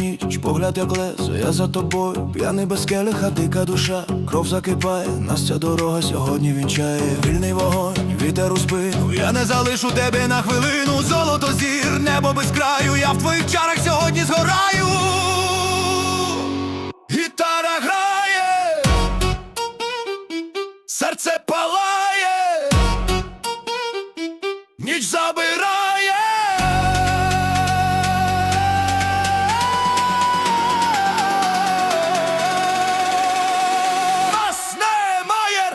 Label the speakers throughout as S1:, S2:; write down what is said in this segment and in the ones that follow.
S1: ніч, погляд як лезо, я за тобою, п'яний без келиха, дика душа, кров закипає, нас ця дорога сьогодні вінчає. Вільний вогонь, вітер у спину. Я не залишу тебе на хвилину. Золото зір, небо без краю. Я в твоїх чарах сьогодні згораю. Гітара грає, серце палає, ніч забирає.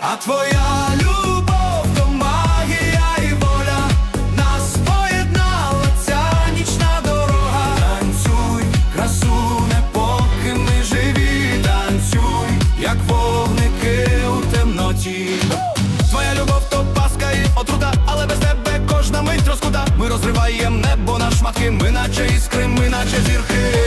S1: А твоя любов то магія і воля. Нас поєднала ця нічна дорога. Танцюй, красуне, поки ми живі. Танцюй, як вогники у темноті. Твоя любов то паска і отрута, але без тебе кожна мить розкута. Ми розриваєм небо на шматки, ми наче іскри, ми наче зірки.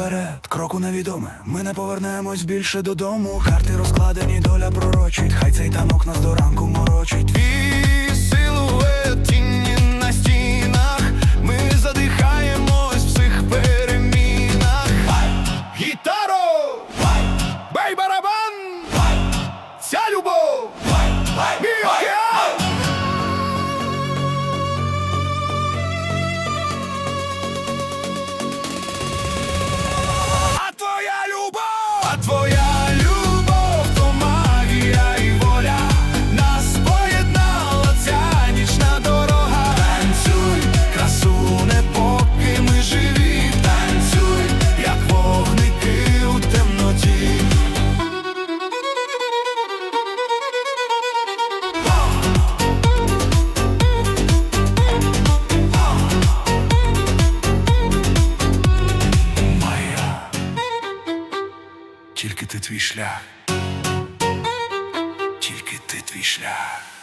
S1: Крок уперед, кроку невідоме. Ми не повернемось більше додому. Карти розкладені, доля пророчить. Хай цей танок нас до ранку морочить. Твій силует тіні на стінах. Ми задихаємось в цих перемінах. Гітаро! Бей барабан! Ця любов! Мій твій шлях, тільки ти твій шлях.